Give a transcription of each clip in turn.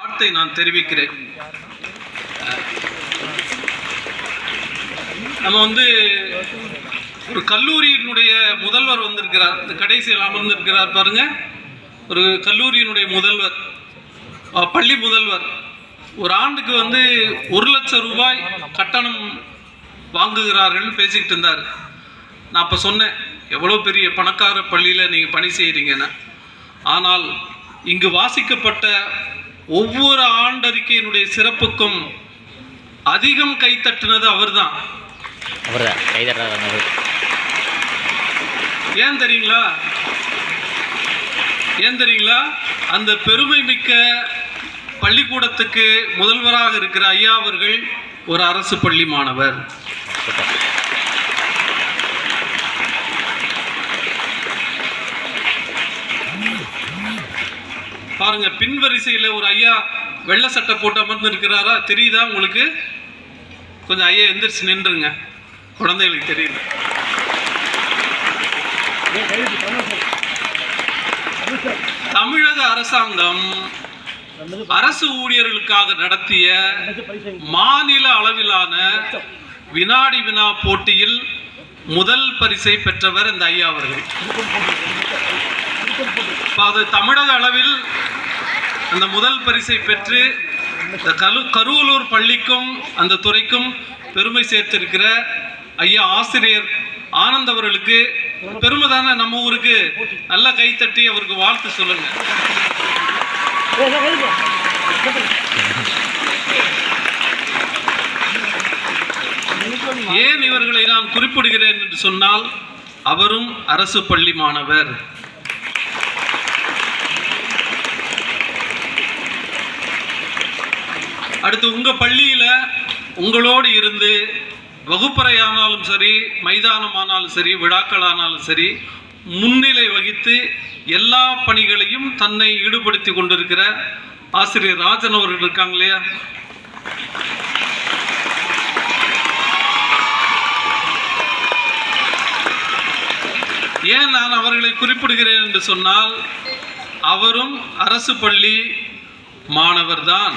வார்த்தை நான் தெரிவிக்கிறேன். நம்ம வந்து ஒரு கல்லூரியினுடைய முதல்வர் வந்திருக்கிறார். இந்த கடைசியில் அமர்ந்திருக்கிறார் பாருங்க. ஒரு கல்லூரியினுடைய முதல்வர் பள்ளி முதல்வர். ஒரு ஆண்டுக்கு வந்து ஒரு லட்சம் ரூபாய் கட்டணம் வாங்குகிறார்கள் பேசிக்கிட்டு இருந்தார். நான் அப்போ சொன்னேன் எவ்வளோ பெரிய பணக்கார பள்ளியில் நீங்கள் பணி செய்கிறீங்கன்னு ஆனால் இங்கு வாசிக்கப்பட்ட ஒவ்வொரு ஆண்டறிக்கையினுடைய சிறப்புக்கும் அதிகம் கைத்தட்டினது அவர்தான். அவர். தான் ஏன் தெரியுங்களா? ஏன் தெரியுங்களா? அந்த பெருமை மிக்க பள்ளிக்கூடத்துக்கு முதல்வராக இருக்கிற ஐயா அவர்கள் ஒரு அரசு பள்ளி மாணவர். பாருங்க பின் வரிசையில் ஒரு ஐயா வெள்ளை சட்டை போட்டு அமர்ந்து இருக்கிறாரா? தெரியுதா உங்களுக்கு? கொஞ்சம் ஐயா எந்திரிச்சு நின்றுங்க குழந்தைகளுக்கு தெரியுது. தமிழக அரசாங்கம் அரசு ஊழியர்களுக்காக நடத்திய மாநில அளவிலான வினாடி வினா போட்டியில் முதல் பரிசை பெற்றவர் இந்த ஐயா அவர்கள். அது தமிழக அளவில் அந்த முதல் பரிசை பெற்று இந்த கரு கருவலூர் பள்ளிக்கும் அந்த துறைக்கும் பெருமை சேர்த்திருக்கிற ஐயா ஆசிரியர் ஆனந்த் அவர்களுக்கு பெருமை தானே நம்ம ஊருக்கு? நல்ல கைத்தட்டி அவருக்கு வாழ்த்து சொல்லுங்க. ஏன் இவர்களை நான் குறிப்பிடுகிறேன் என்று சொன்னால் அவரும் அரசு பள்ளி மாணவர். அடுத்து உங்கள் பள்ளியில் உங்களோடு இருந்து வகுப்பறையானாலும் சரி மைதானமானாலும் சரி விழாக்களானாலும் சரி முன்னிலை வகித்து எல்லா பணிகளையும் தன்னை ஈடுபடுத்தி கொண்டிருக்கிற ஆசிரியர் ராஜன் அவர்கள் இருக்காங்க இல்லையா? ஏன் நான் அவர்களை குறிப்பிடுகிறேன் என்று சொன்னால் அவரும் அரசு பள்ளி மாணவர்தான்.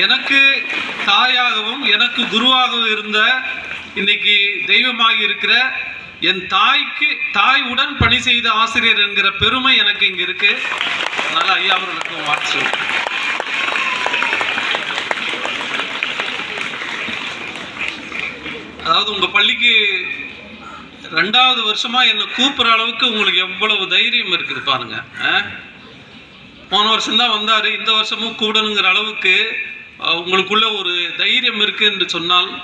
எனக்கு தாயாகவும் எனக்கு குருவாகவும் இருந்த இன்னைக்கு தெய்வமாக இருக்கிற என் தாய்க்கு தாயுடன் பணி செய்த ஆசிரியர் என்கிற பெருமை எனக்கு இங்க இருக்கு அதனால ஐயா அவர்களுக்கு வாழ்த்து அதாவது உங்க பள்ளிக்கு ரெண்டாவது வருஷமா என்னை கூப்பிடுற அளவுக்கு உங்களுக்கு எவ்வளவு தைரியம் இருக்குது பாருங்க ஆ? போன வருஷம்தான் வந்தாரு இந்த வருஷமும் கூடணுங்கிற அளவுக்கு உங்களுக்குள்ள ஒரு தைரியம் இருக்கு என்று சொன்னால்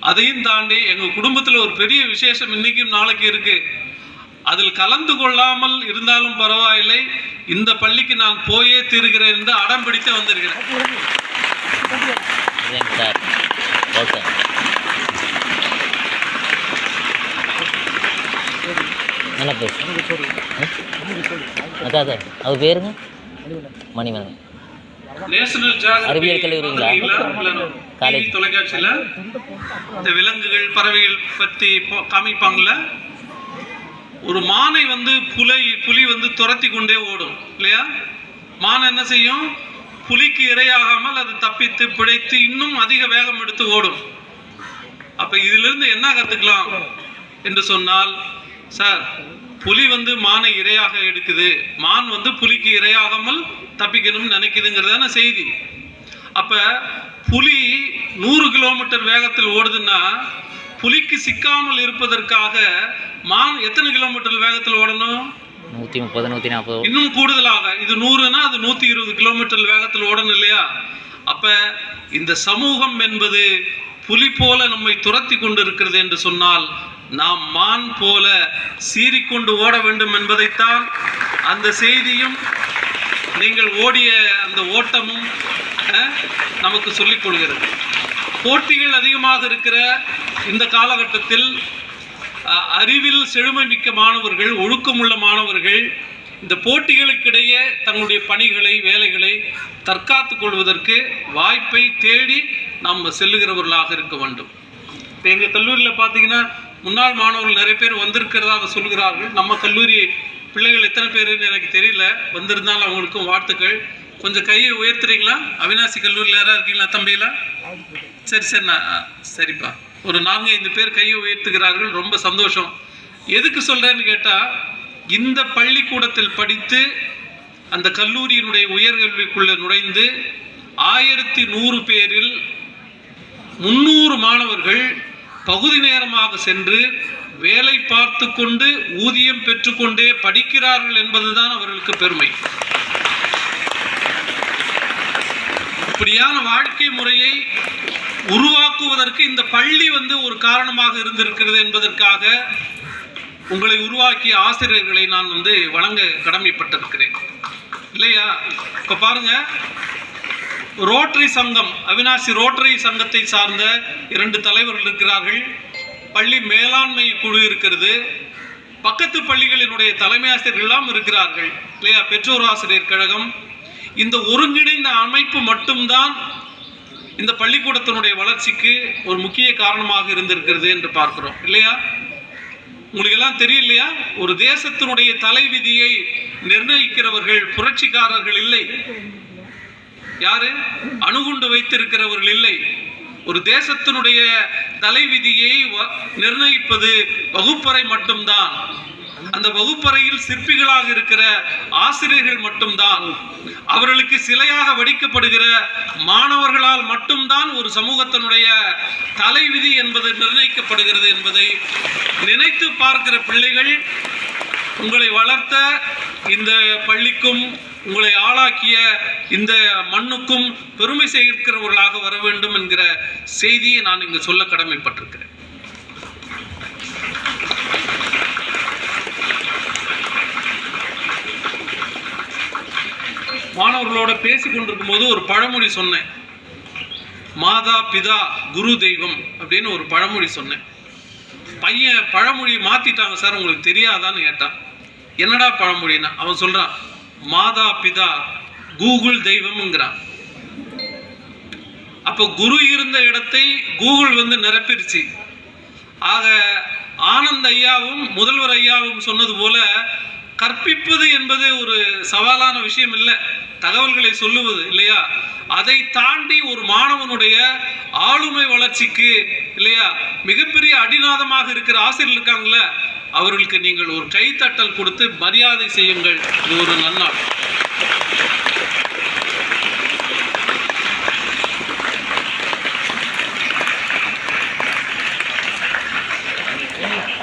அதையும் தாண்டி எங்க குடும்பத்துல ஒரு பெரிய விசேஷம் இன்னைக்கும் நாளைக்கு இருக்கு. அதில் கலந்து கொள்ளாமல் இருந்தாலும் பரவாயில்லை. இந்த பள்ளிக்கு நான் போயே தீருகிறேன் என்று அடம் பிடித்து வந்திருக்கிறேன். நல்லா பேசு. அதான் அதான். அவர் பேருங்க? ஜியாகிரபி அறிவியல் கல்லூரிங்களா? காலேஜ். தொலைக்காட்சியில? இந்த விலங்குகள் பறவைகள் பத்தி போ- காமிப்பாங்கல்ல? ஒரு மானை வந்து புலை புலி வந்து துரத்தி கொண்டே ஓடும் இல்லையா? மான் என்ன செய்யும்? புலிக்கு இரையாகாமல் அது தப்பித்து பிழைத்து இன்னும் அதிக வேகம் எடுத்து ஓடும். அப்ப இதிலிருந்து என்ன கத்துக்கலாம்? என்று சொன்னால் சார் புலி வந்து மானை இரையாக எடுக்குது. மான் வந்து புலிக்கு இரையாகாமல் தப்பிக்கணும்னு நினைக்குதுங்கிறதான செய்தி. அப்ப புலி நூறு கிலோமீட்டர் வேகத்தில் ஓடுதுன்னா புலிக்கு சிக்காமல் இருப்பதற்காக மான் எத்தனை கிலோமீட்டர் வேகத்தில் ஓடணும்? நூற்றி முப்பது நூற்றி நாற்பது இன்னும் கூடுதலாக இது நூறுனா அது நூத்தி இருபது கிலோமீட்டர் வேகத்தில் ஓடணும் இல்லையா? அப்ப இந்த சமூகம் என்பது புலி போல நம்மை துரத்தி கொண்டு இருக்கிறது என்று சொன்னால் நாம் மான் போல சீறிக்கொண்டு ஓட வேண்டும் என்பதைத்தான் அந்த செய்தியும் நீங்கள் ஓடிய அந்த ஓட்டமும் நமக்கு சொல்லிக் கொள்கிறது. போட்டிகள் அதிகமாக இருக்கிற இந்த காலகட்டத்தில் அறிவில் செழுமை மிக்க மாணவர்கள் ஒழுக்கமுள்ள மாணவர்கள் இந்த போட்டிகளுக்கிடையே தங்களுடைய பணிகளை வேலைகளை தற்காத்துக் கொள்வதற்கு வாய்ப்பை தேடி நாம் செல்லுகிறவர்களாக இருக்க வேண்டும். இப்போ எங்கள் கல்லூரியில் பார்த்தீங்கன்னா முன்னாள் மாணவர்கள் நிறைய பேர் வந்திருக்கிறதாக சொல்கிறார்கள் நம்ம கல்லூரி பிள்ளைகள் எத்தனை பேருன்னு எனக்கு தெரியல. வந்திருந்தாலும் அவங்களுக்கும் வாழ்த்துக்கள். கொஞ்சம் கையை உயர்த்துறீங்களா? அவினாசி கல்லூரியில் யாராக இருக்கீங்களா தம்பியெல்லாம்? சரி சரி நான் சரிப்பா. ஒரு நான்கு ஐந்து பேர் கையை உயர்த்துகிறார்கள். ரொம்ப சந்தோஷம். எதுக்கு சொல்கிறேன்னு கேட்டால் இந்த பள்ளிக்கூடத்தில் படித்து அந்த கல்லூரியினுடைய உயர்கல்விக்குள்ளே நுழைந்து ஆயிரத்தி நூறு பேரில் முன்னூறு மாணவர்கள் பகுதி நேரமாக சென்று வேலை பார்த்து கொண்டு ஊதியம் பெற்றுக்கொண்டே படிக்கிறார்கள் என்பதுதான் அவர்களுக்கு பெருமை. இப்படியான வாழ்க்கை முறையை உருவாக்குவதற்கு இந்த பள்ளி வந்து ஒரு காரணமாக இருந்திருக்கிறது என்பதற்காக உங்களை உருவாக்கிய ஆசிரியர்களை நான் வந்து வணங்க கடமைப்பட்டிருக்கிறேன். இல்லையா? இப்போ பாருங்க ரோட்டரி சங்கம் அவினாசி ரோட்டரி சங்கத்தை சார்ந்த இரண்டு தலைவர்கள் இருக்கிறார்கள். பள்ளி மேலாண்மை குழு இருக்கிறது. பக்கத்து பள்ளிகளினுடைய தலைமை ஆசிரியர்கள்லாம் இருக்கிறார்கள். இல்லையா? பெற்றோர் ஆசிரியர் கழகம். இந்த ஒருங்கிணைந்த அமைப்பு மட்டும்தான் இந்த பள்ளிக்கூடத்தினுடைய வளர்ச்சிக்கு ஒரு முக்கிய காரணமாக இருந்திருக்கிறது என்று பார்க்கிறோம். இல்லையா? உங்களுக்கு எல்லாம் தெரியலையா ஒரு தேசத்தினுடைய தலைவிதியை நிர்ணயிக்கிறவர்கள் புரட்சிக்காரர்கள் இல்லை. யாரு? அணுகுண்டு வைத்திருக்கிறவர்கள் இல்லை. ஒரு தேசத்தினுடைய தலைவிதியை வ- நிர்ணயிப்பது வகுப்பறை மட்டும்தான். அந்த வகுப்பறையில் சிற்பிகளாக இருக்கிற ஆசிரியர்கள் மட்டும்தான். அவர்களுக்கு சிலையாக வடிக்கப்படுகிற மாணவர்களால் மட்டும்தான் ஒரு சமூகத்தினுடைய தலைவிதி என்பது நிர்ணயிக்கப்படுகிறது என்பதை நினைத்து பார்க்கிற பிள்ளைகள் உங்களை வளர்த்த இந்த பள்ளிக்கும் உங்களை ஆளாக்கிய இந்த மண்ணுக்கும் பெருமை சேர்க்கிறவர்களாக வர வேண்டும் என்கிற செய்தியை நான் இங்கு சொல்ல கடமைப்பட்டிருக்கிறேன். மாணவர்களோட பேசி கொண்டிருக்கும் போது ஒரு பழமொழி சொன்னேன். மாதா பிதா குரு தெய்வம் அப்படின்னு ஒரு பழமொழி சொன்னேன். பையன் பழமொழி மாத்திட்டாங்க சார் உங்களுக்கு தெரியாதான்னு கேட்டான். என்னடா பழமொழின்னா அவன் சொல்றான். மாதா பிதா கூகுள் தெய்வம்ங்கிறான் அப்போ குரு இருந்த இடத்தை கூகுள் வந்து நிரப்பிருச்சு ஆக ஆனந்த் ஐயாவும் முதல்வர் ஐயாவும் சொன்னது போல கற்பிப்பது என்பது ஒரு சவாலான விஷயம் இல்லை. தகவல்களை சொல்லுவது இல்லையா? அதை தாண்டி ஒரு மாணவனுடைய ஆளுமை வளர்ச்சிக்கு இல்லையா? மிகப்பெரிய அடிநாதமாக இருக்கிற ஆசிரியர் இருக்காங்களே அவர்களுக்கு நீங்கள் ஒரு கைத்தட்டல் கொடுத்து மரியாதை செய்யுங்கள். இது ஒரு நன்னாள்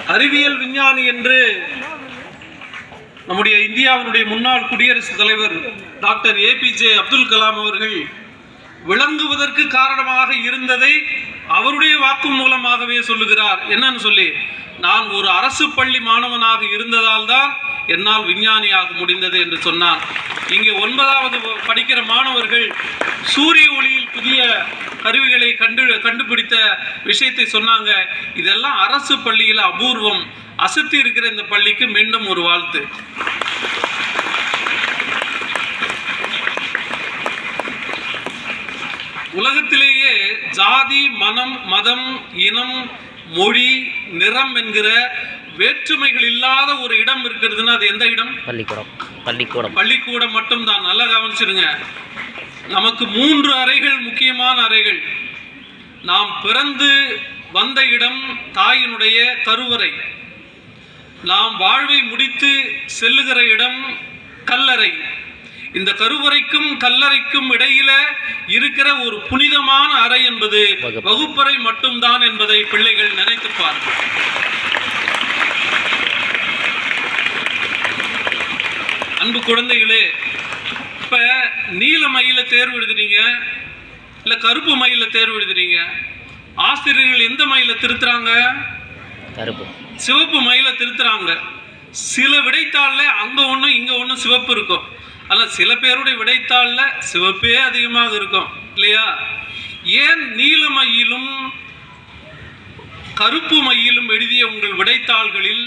அறிவியல் விஞ்ஞானி என்று நம்முடைய இந்தியாவினுடைய முன்னாள் குடியரசுத் தலைவர் டாக்டர் ஏபிஜே அப்துல் கலாம் அவர்கள் விளங்குவதற்கு காரணமாக இருந்ததை அவருடைய வாக்கு மூலமாகவே சொல்லுகிறார். என்னன்னு சொல்லி நான் ஒரு அரசு பள்ளி மாணவனாக இருந்ததால் தான் என்னால் விஞ்ஞானியாக முடிந்தது என்று சொன்னான் இங்கே ஒன்பதாவது படிக்கிற மாணவர்கள் சூரிய ஒளியில் புதிய கருவிகளை கண்டு கண்டுபிடித்த விஷயத்தை சொன்னாங்க. இதெல்லாம் அரசு பள்ளியில் அபூர்வம். அசத்தி இருக்கிற இந்த பள்ளிக்கு மீண்டும் ஒரு வாழ்த்து. உலகத்திலேயே ஜாதி மனம் மதம் இனம் மொழி நிறம் என்கிற வேற்றுமைகள் இல்லாத ஒரு இடம் இருக்கிறதுன்னா அது எந்த இடம்? பள்ளிக்கூடம். பள்ளிக்கூடம். பள்ளிக்கூடம் மட்டும்தான். நல்லா கவனிச்சிடுங்க நமக்கு மூன்று அறைகள் முக்கியமான அறைகள். நாம் பிறந்து வந்த இடம் தாயினுடைய கருவறை. நாம் வாழ்வை முடித்து செல்லுகிற இடம் கல்லறை. இந்த கருவறைக்கும் கல்லறைக்கும் இடையில இருக்கிற ஒரு புனிதமான அறை என்பது வகுப்பு. வகுப்பறை மட்டும்தான் என்பதை பிள்ளைகள் நினைத்து பாருங்கள். அன்பு குழந்தைகளே இப்ப நீல மயில தேர்வு எழுதுறீங்க இல்ல கருப்பு மயில தேர்வு எழுதுறீங்க ஆசிரியர்கள் எந்த மயில திருத்துறாங்க? கருப்பு. சிவப்பு மயில திருத்துறாங்க. சில விடைத்தாள்ல அங்க ஒண்ணு இங்க ஒண்ணு சிவப்பு இருக்கும். அல்ல சில பேருடைய விடைத்தாள்ல சிவப்பே அதிகமாக இருக்கும் இல்லையா? ஏன் நீல மயிலும் கருப்பு மையிலும் எழுதிய உங்கள் விடைத்தாள்களில்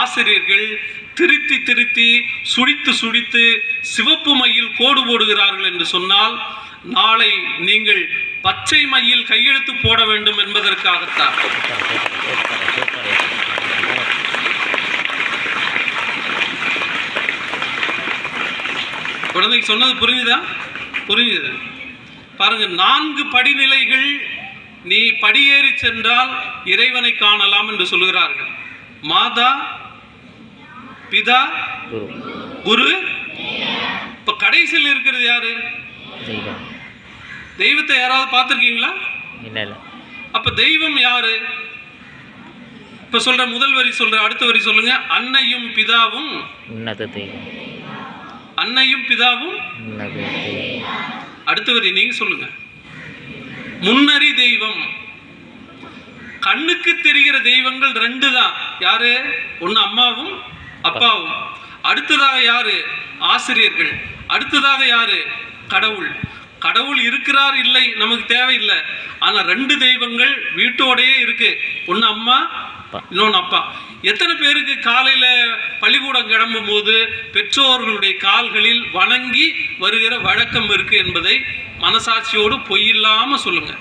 ஆசிரியர்கள் திருத்தி திருத்தி சுழித்து சுழித்து சிவப்பு மையில் கோடு போடுகிறார்கள் என்று சொன்னால் நாளை நீங்கள் பச்சை மையில் கையெழுத்து போட வேண்டும் என்பதற்காகத்தான். குழந்தைக்கு சொன்னது புரிஞ்சுதா? புரிஞ்சுது. பாருங்க நான்கு படிநிலைகள் நீ படியேறி சென்றால் இறைவனை காணலாம் என்று சொல்கிறார்கள் மாதா பிதா குரு. இப்ப கடைசியில் இருக்கிறது யாரு? தெய்வத்தை யாராவது பார்த்துருக்கீங்களா? அப்ப தெய்வம் யாரு? இப்ப சொல்ற முதல் வரி சொல்ற அடுத்த வரி சொல்லுங்க. அன்னையும் பிதாவும் உன்னத தெய்வம். அன்னையும் பிதாவும் உன்னத தெய்வம் அடுத்த வரி நீங்க சொல்லுங்க. முன்னறி தெய்வம். கண்ணுக்கு தெரிகிற தெய்வங்கள் ரெண்டு தான் யாரு? ஒன்னு அம்மாவும் அப்பாவும். அடுத்ததாக யாரு? ஆசிரியர்கள். அடுத்ததாக யாரு? கடவுள். கடவுள் இருக்கிறார் இல்லை நமக்கு தேவையில்லை. ஆனா ரெண்டு தெய்வங்கள் வீட்டோடயே இருக்கு. ஒன்னு அம்மா அப்பா. இன்னொன்று அப்பா. எத்தனை பேருக்கு காலையில பள்ளிக்கூடம் கிளம்பும் போது பெற்றோர்களுடைய கால்களில் வணங்கி வருகிற வழக்கம் இருக்கு என்பதை மனசாட்சியோடு பொய்யில்லாம சொல்லுங்க.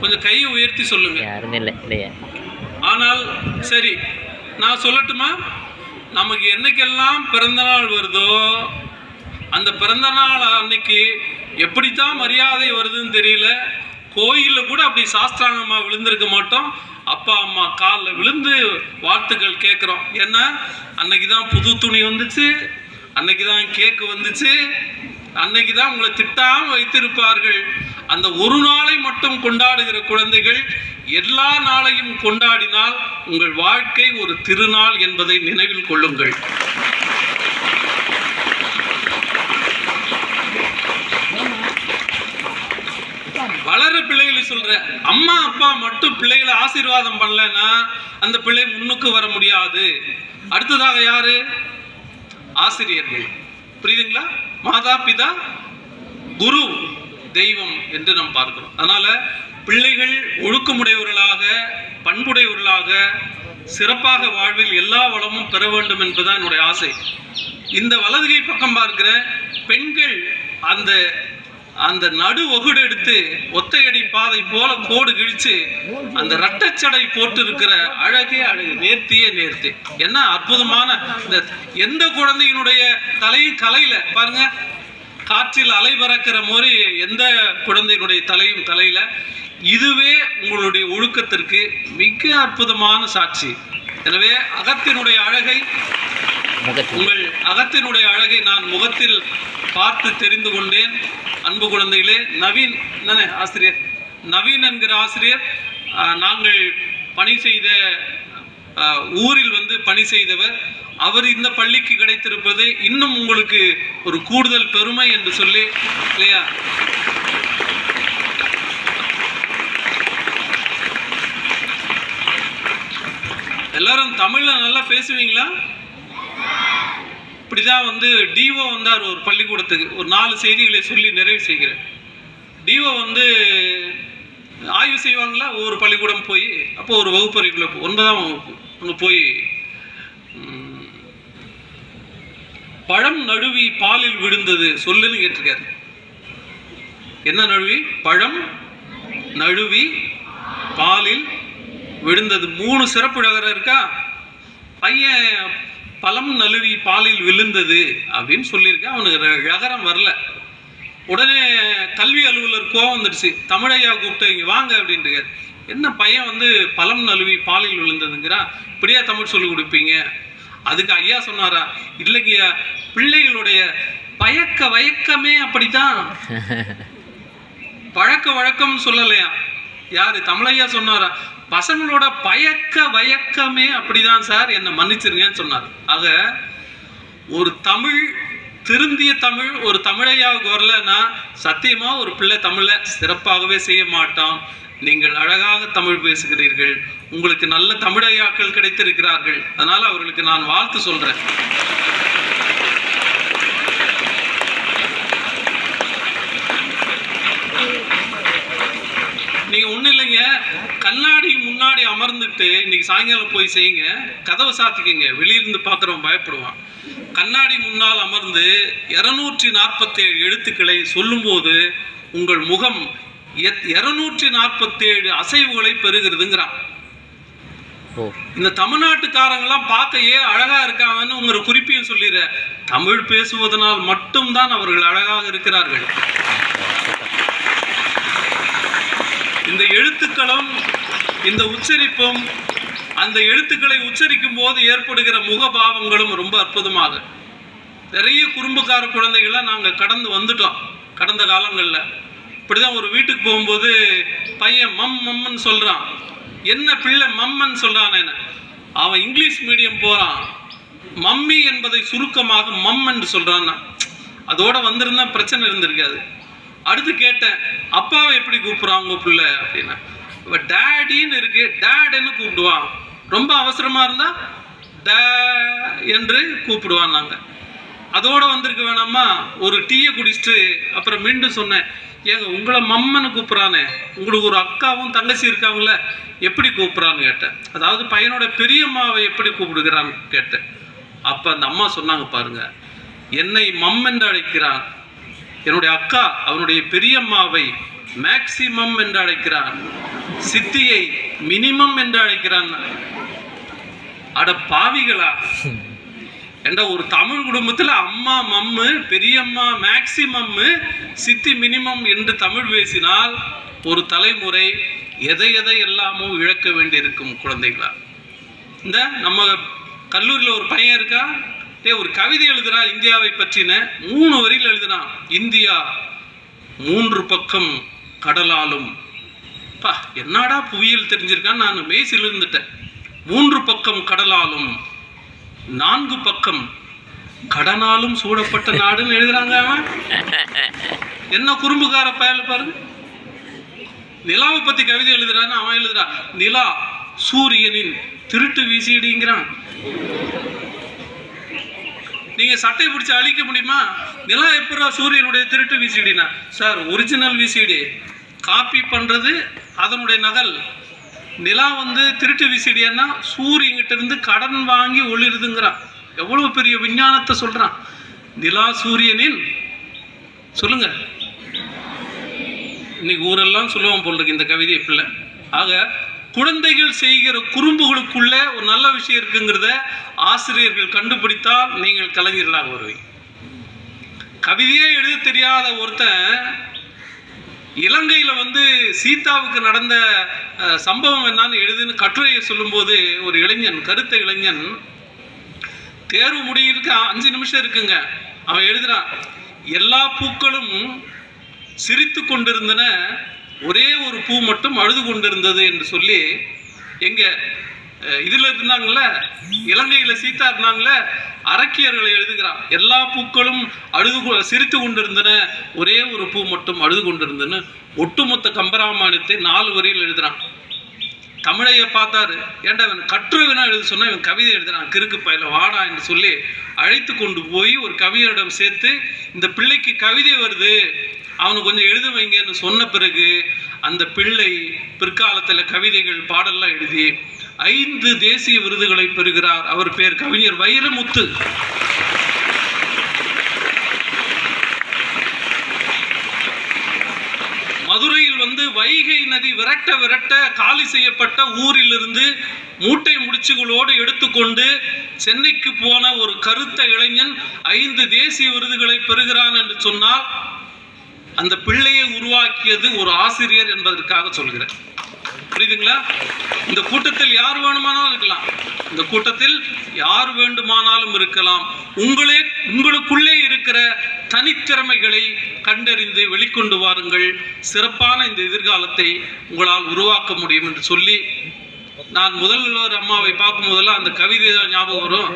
கொஞ்சம் கையை உயர்த்தி சொல்லுங்க. ஆனால் சரி நான் சொல்லட்டுமா? நமக்கு என்னைக்கெல்லாம் பிறந்த நாள் வருதோ அந்த பிறந்த நாள் அன்னைக்கு எப்படித்தான் மரியாதை வருதுன்னு தெரியல. கோயிலில் கூட அப்படி சாஸ்திராங்கமாக விழுந்திருக்க மாட்டோம். அப்பா அம்மா காலில் விழுந்து வாழ்த்துக்கள் கேட்குறோம் ஏன்னா அன்னைக்கு தான் புது துணி வந்துச்சு. அன்னைக்கு தான் கேக்கு வந்துச்சு. அன்னைக்கு தான் உங்களை திட்டாமல் வைத்திருப்பார்கள். அந்த ஒரு நாளை மட்டும் கொண்டாடுகிற குழந்தைகள் எல்லா நாளையும் கொண்டாடினால் உங்கள் வாழ்க்கை ஒரு திருநாள் என்பதை நினைவில் கொள்ளுங்கள். வளர பிள்ளைகளை சொல்ற அம்மா அப்பா மட்டும் பிள்ளைகளை ஆசீர்வாதம் பண்ணலைன்னா அந்த பிள்ளை முன்னுக்கு வர முடியாது. அடுத்ததாக யாரு? ஆசிரியர்கள். புரியுதுங்களா? மாதா பிதா குரு தெய்வம் என்று நாம் பார்க்கிறோம். அதனால பிள்ளைகள் ஒழுக்கமுடையவர்களாக பண்புடையவர்களாக சிறப்பாக வாழ்வில் எல்லா வளமும் பெற வேண்டும் என்பதுதான் என்னுடைய ஆசை. இந்த வலதுகை பக்கம் பார்க்கிற பெண்கள் அந்த அந்த நடு ஒகுடு எடுத்து ஒத்தையடி பாதை போல கோடு கிழிச்சு அந்த இரட்டைச்சடை போட்டு இருக்கிற அழகே அழகு நேர்த்தியே நேர்த்தி. என்ன அற்புதமான இந்த எந்த குழந்தையினுடைய தலையும் கலையில பாருங்க காற்றில் அலை பறக்கிற மாதிரி எந்த குழந்தையினுடைய தலையும் கலையில இதுவே உங்களுடைய ஒழுக்கத்திற்கு மிக அற்புதமான சாட்சி. எனவே அகத்தினுடைய அழகை உங்கள் அகத்தினுடைய அழகை நான் முகத்தில் பார்த்து தெரிந்து கொண்டேன். அன்பு குழந்தைகளே நவீன் தானே ஆசிரியர்? நவீன் என்கிற ஆசிரியர் நாங்கள் பணி செய்த ஊரில் வந்து பணி செய்தவர். அவர் இந்த பள்ளிக்கு கிடைத்திருப்பது இன்னும் உங்களுக்கு ஒரு கூடுதல் பெருமை என்று சொல்லி இல்லையா? எல்லாரும் தமிழ்ல நல்லா பேசுவீங்களா? இப்படிதான் வந்து டிஓ வந்தார் ஒரு பள்ளிக்கூடத்துக்கு. ஒரு நாலு செய்திகளை சொல்லி நிறைவு செய்கிறேன். டிஓ வந்து ஆய்வு செய்வாங்களா? ஒவ்வொரு பள்ளிக்கூடம் போய் அப்போ ஒரு வகுப்பறைக்குள்ள ஒன்பதாம் வகுப்பு அங்கே போய் பழம் நழுவி பாலில் விழுந்தது சொல்லுன்னு கேட்டிருக்காரு. என்ன நழுவி பழம் நழுவி பாலில் விழுந்தது. மூணு சிறப்பு நகரம் இருக்கா? பையன் பழம் நழுவி பாலில் விழுந்தது அப்படின்னு சொல்லியிருக்கேன் அவனுக்கு ழகரம் வரல. உடனே கல்வி அலுவலர் கோவம் வந்துடுச்சு. தமிழையா கூப்பிட்டு இங்கே வாங்க அப்படின்ட்டு என்ன பையன் வந்து பழம் நழுவி பாலில் விழுந்ததுங்கிறா? இப்படியா தமிழ் சொல்லி கொடுப்பீங்க? அதுக்கு ஐயா சொன்னாரா? இல்லைங்கய்யா பிள்ளைகளுடைய பயக்க வயக்கமே அப்படித்தான். பழக்க வழக்கம்னு சொல்லலையா? யாரு? தமிழையா சொன்னாரா? பசங்களோட பயக்க வயக்கமே அப்படிதான் சார். என்னை மன்னிச்சிருங்கன்னு சொன்னார். ஆக ஒரு தமிழ் திருந்திய தமிழ் ஒரு தமிழையாவுக்கு வரலன்னா சத்தியமாக ஒரு பிள்ளை தமிழை சிறப்பாகவே செய்ய மாட்டான். நீங்கள் அழகாக தமிழ் பேசுகிறீர்கள். உங்களுக்கு நல்ல தமிழையாக்கள் கிடைத்திருக்கிறார்கள். அதனால் அவர்களுக்கு நான் வாழ்த்து சொல்கிறேன் நீங்கள் ஒன்றும் இல்லைங்க. கண்ணாடி முன்னாடி அமர்ந்துட்டு இன்னைக்கு சாயங்காலம் போய் செய்யுங்க. கதவை சாத்திக்கங்க. வெளியிருந்து பார்க்குறவன் பயப்படுவான். கண்ணாடி முன்னால் அமர்ந்து இருநூற்றி நாற்பத்தேழு எழுத்துக்களை சொல்லும்போது உங்கள் முகம் இருநூற்றி நாற்பத்தேழு அசைவுகளை பெறுகிறதுங்கிறான். இந்த தமிழ்நாட்டுக்காரங்கெல்லாம் பார்க்க ஏன் அழகா இருக்காங்கன்னு உங்க குறிப்பையும் சொல்லிடுற தமிழ் பேசுவதனால் மட்டும்தான் அவர்கள் அழகாக இருக்கிறார்கள். இந்த எழுத்துக்களும் இந்த உச்சரிப்பும் அந்த எழுத்துக்களை உச்சரிக்கும் போது ஏற்படுகிற முகபாவங்களும் ரொம்ப அற்புதமாக. நிறைய குறும்புக்கார குழந்தைகளை நாங்கள் கடந்து வந்துட்டோம் கடந்த காலங்களில். இப்படிதான் ஒரு வீட்டுக்கு போகும்போது பையன் மம் மம்மன்னு சொல்கிறான் என்ன பிள்ளை மம்மன் சொல்கிறான் என்ன? அவன் இங்கிலீஷ் மீடியம் போகிறான் மம்மி என்பதை சுருக்கமாக மம் என்று சொல்கிறான் அதோட வந்திருந்தா பிரச்சனை இருந்திருக்காது. அடுத்து கேட்டேன் அப்பாவை எப்படி கூப்பிட்றான் உங்கள் பிள்ளை? அப்படின்னா. இப்போ டேடின்னு இருக்கு டேடுன்னு கூப்பிடுவான். ரொம்ப அவசரமாக இருந்தால் டே என்று கூப்பிடுவான் நாங்கள் அதோட வந்திருக்க வேணாமா? ஒரு டீயை குடிச்சிட்டு அப்புறம் மீண்டும் சொன்னேன் ஏங்க உங்களை மம்மன்னு கூப்பிட்றானே. உங்களுக்கு ஒரு அக்காவும் தங்கச்சி இருக்காங்கள எப்படி கூப்பிட்றான்னு கேட்டேன். அதாவது பையனோட பெரியம்மாவை எப்படி கூப்பிடுகிறான்னு கேட்டேன். அப்போ அந்த அம்மா சொன்னாங்க பாருங்கள் என்னை மம் என்று அழைக்கிறான். என்னுடைய அக்கா அவனுடைய பெரியம்மாவை மேக்சிமம் என்று அழைக்கிறான். சித்தியை மினிமம் என்று அழைக்கிறான். அட பாவிகளா. என்ற ஒரு தமிழ் குடும்பத்தில் அம்மா மம்மு பெரியம்மா மேக்சிமம் சித்தி மினிமம் என்று தமிழ் பேசினால் ஒரு தலைமுறை எதை எதை எல்லாமோ இழக்க வேண்டியிருக்கும் குழந்தைகளா. இந்த நம்ம கல்லூரியில் ஒரு பையன் இருக்கா டே ஒரு கவிதை எழுதுறா இந்தியாவை பற்றின மூணு வரியில் எழுதுனான் இந்தியா மூன்று பக்கம் கடலாலும். பா என்னடா புவியியல் தெரிஞ்சிருக்கான்னு நான் மேசில் இருந்துட்டேன். மூன்று பக்கம் கடலாலும் நான்கு பக்கம் கடனாலும் சூடப்பட்ட நாடுன்னு எழுதுறாங்க அவன். என்ன குறும்புக்கார பயல் பாருங்க. நிலாவை பத்தி கவிதை எழுதுறான்னு அவன் எழுதுறான் நிலா சூரியனின் திருட்டு வீசிடுங்கிறான். நீங்க சட்டை பிடிச்சி அழிக்க முடியுமா? நிலா எப்படா சூரியனுடைய திருட்டு விசிடினா? Sir original VCD. காப்பி பண்றது அதனுடைய நகல். நிலா வந்து திருட்டு விசிடின்னா சூரியன்கிட்ட இருந்து கடன் வாங்கி ஒளிருதுங்கிறான். எவ்வளவு பெரிய விஞ்ஞானத்தை சொல்றான்? நிலா சூரியனின் சொல்லுங்க. இன்னைக்கு ஊரெல்லாம் சொல்லுவோம் போல் இருக்கு இந்த கவிதை பிள்ளை ஆக குழந்தைகள் செய்கிற குறும்புகளுக்குள்ள ஒரு நல்ல விஷயம் இருக்குங்கிறத ஆசிரியர்கள் கண்டுபிடித்தால் நீங்கள் கலைஞர்களாக வருவீங்க. கவிதையே எழுத தெரியாத ஒருத்தன் இலங்கையில் வந்து சீதாவுக்கு நடந்த சம்பவம் என்னன்னு எழுதுன்னு கட்டுரையை சொல்லும்போது ஒரு இளைஞன் கருத்த இளைஞன் தேர்வு முடியிருக்கு அஞ்சு நிமிஷம் இருக்குங்க. அவன் எழுதுறான் எல்லா பூக்களும் சிரித்து கொண்டிருந்தன ஒரே ஒரு பூ மட்டும் அழுது கொண்டிருந்தது என்று சொல்லி எங்க இதில் இதுல இருந்தாங்கல்ல இலங்கையில சீதா இருந்தாங்கல்ல அரக்கியர்களை எழுதுகிறான் எல்லா பூக்களும் அழுது சிரித்து கொண்டிருந்தன. ஒரே ஒரு பூ மட்டும் அழுது கொண்டிருந்தன. ஒட்டுமொத்த கம்பராமாயணத்தை நாலு வரியில் எழுதுறான். தமிழைய பார்த்தாரு. ஏன்டா இவன் கட்டுரைவினா எழுத சொன்னால் இவன் கவிதை எழுதுறான். கிறுக்கு பயில வாடா என்று சொல்லி அழைத்து கொண்டு போய் ஒரு கவிஞரிடம் சேர்த்து இந்த பிள்ளைக்கு கவிதை வருது. அவனை கொஞ்சம் எழுத வைங்கன்னு சொன்ன பிறகு அந்த பிள்ளை பிற்காலத்தில் கவிதைகள் பாடல்லாம் எழுதி ஐந்து தேசிய விருதுகளை பெறுகிறார். அவர் பேர் கவிஞர் வைரமுத்து. மதுரையில் வந்து வைகை நதி விரட்ட விரட்ட காலி செய்யப்பட்ட ஊரிலிருந்து மூட்டை முடிச்சுகளோடு எடுத்துக்கொண்டு சென்னைக்கு போன ஒரு கருத்த இளைஞன் ஐந்து தேசிய விருதுகளை பெறுகிறான் என்று சொன்னால் அந்த பிள்ளையை உருவாக்கியது ஒரு ஆசிரியர் என்பதற்காக சொல்கிறேன். புரியுதுங்களா? இந்த கூட்டத்தில் யார் வேணுமானாலும் இருக்கலாம். இந்த கூட்டத்தில் யார் வேண்டுமானாலும் இருக்கலாம். உங்களே உங்களுக்குள்ளே இருக்கிற தனித்திறமைகளை கண்டறிந்து வெளிக்கொண்டு வாருங்கள். சிறப்பான இந்த எதிர்காலத்தை உங்களால் உருவாக்க முடியும் என்று சொல்லி நான் முதல்வர் அம்மாவை பார்க்கும் போதெல்லாம் அந்த கவிதை தான் ஞாபகம் வரும்.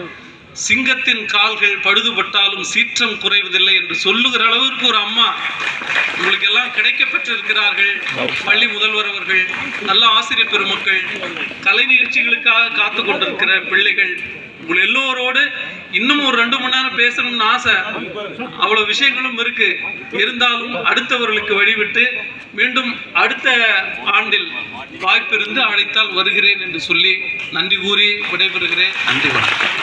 சிங்கத்தின் கால்கள் பழுதுபட்டாலும் சீற்றம் குறைவதில்லை என்று சொல்லுகிற அளவிற்கு ஒரு அம்மா உங்களுக்கு எல்லாம் கிடைக்கப்பட்டிருக்கிறார்கள் பள்ளி முதல்வர் அவர்கள் நல்ல ஆசிரியர் பெருமக்கள் கலை நிகழ்ச்சிகளுக்காக காத்து கொண்டிருக்கிற பிள்ளைகள் உங்கள் எல்லோரோடு இன்னும் ஒரு ரெண்டு மணி நேரம் பேசணும்னு ஆசை. அவ்வளவு விஷயங்களும் இருக்கு. இருந்தாலும் அடுத்தவர்களுக்கு வழிவிட்டு மீண்டும் அடுத்த ஆண்டில் வாய்ப்பிருந்து அழைத்தால் வருகிறேன் என்று சொல்லி நன்றி கூறி விடைபெறுகிறேன். நன்றி வணக்கம்.